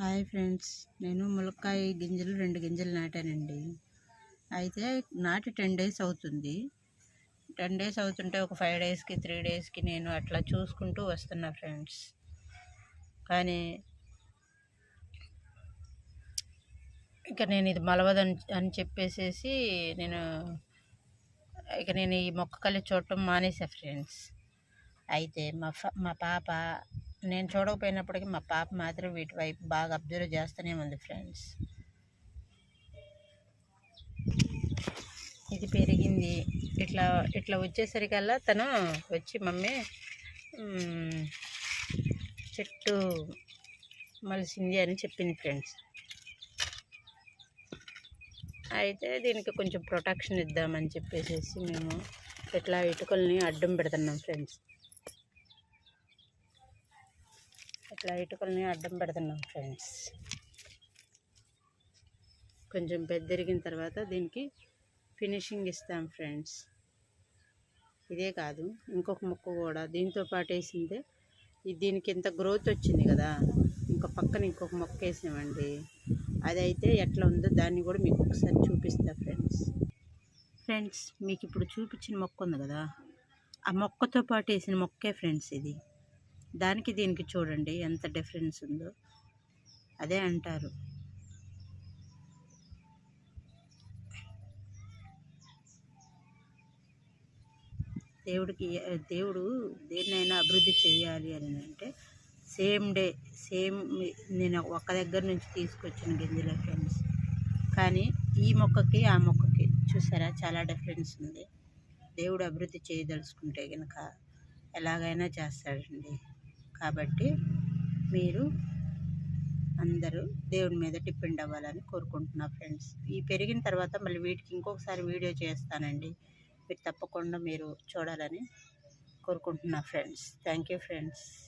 Hi friends నేను ములక్కాయ గింజలు రెండు గింజలు నాటానండి. అయితే నాటి టెన్ డేస్ అవుతుంది. టెన్ డేస్ అవుతుంటే ఒక ఫైవ్ డేస్కి త్రీ డేస్కి నేను అట్లా చూసుకుంటూ వస్తున్నా ఫ్రెండ్స్. కానీ ఇక నేను ఇది మలవదని అని చెప్పేసేసి నేను ఇక నేను ఈ మొక్క కలి చూడటం మానేసా ఫ్రెండ్స్. అయితే మా మా పాప నేను చూడకపోయినప్పటికీ మా పాప మాత్రం వీటి వైపు బాగా అబ్జర్వ్ చేస్తూనే ఉంది ఫ్రెండ్స్. ఇది పెరిగింది. ఇట్లా ఇట్లా వచ్చేసరికల్లా తను వచ్చి మమ్మీ చెట్టు మలిసింది అని చెప్పింది ఫ్రెండ్స్. అయితే దీనికి కొంచెం ప్రొటెక్షన్ ఇద్దామని చెప్పేసి మేము ఇట్లా ఇటుకల్ని అడ్డం పెడుతున్నాం ఫ్రెండ్స్. ఇట్లా ఇటుకల్ని అడ్డం పెడుతున్నాం ఫ్రెండ్స్. కొంచెం పెద్దరిగిన తర్వాత దీనికి ఫినిషింగ్ ఇస్తాం ఫ్రెండ్స్. ఇదే కాదు ఇంకొక మొక్క కూడా దీంతో పాటు వేసిందే. దీనికి ఇంత గ్రోత్ వచ్చింది కదా ఇంకో పక్కన ఇంకొక మొక్క వేసామండి అదైతే ఎట్లా ఉందో దాన్ని కూడా మీకు ఒకసారి చూపిస్తా ఫ్రెండ్స్. ఫ్రెండ్స్ మీకు ఇప్పుడు చూపించిన మొక్క ఉంది కదా ఆ మొక్కతో పాటు వేసిన మొక్కే ఫ్రెండ్స్ ఇది. దానికి దీనికి చూడండి ఎంత డిఫరెన్స్ ఉందో. అదే అంటారు. దేవుడికి దేవుడు దేన్నైనా అభివృద్ధి చేయాలి అని అంటే సేమ్ డే సేమ్ నేను ఒక దగ్గర నుంచి తీసుకొచ్చిన గింజల ఫ్రెండ్స్ కానీ ఈ మొక్కకి ఆ మొక్కకి చూసారా చాలా డిఫరెన్స్ ఉంది. దేవుడు అభివృద్ధి చేయదలుచుకుంటే కనుక ఎలాగైనా చేస్తాడండి. కాబట్టి మీరు అందరూ దేవుని మీద డిపెండ్ అవ్వాలని కోరుకుంటున్నా ఫ్రెండ్స్. ఈ పెరిగిన తర్వాత మళ్ళీ వీటికి ఇంకొకసారి వీడియో చేస్తానండి. మీరు తప్పకుండా మీరు చూడాలని కోరుకుంటున్నా ఫ్రెండ్స్. Thank you friends.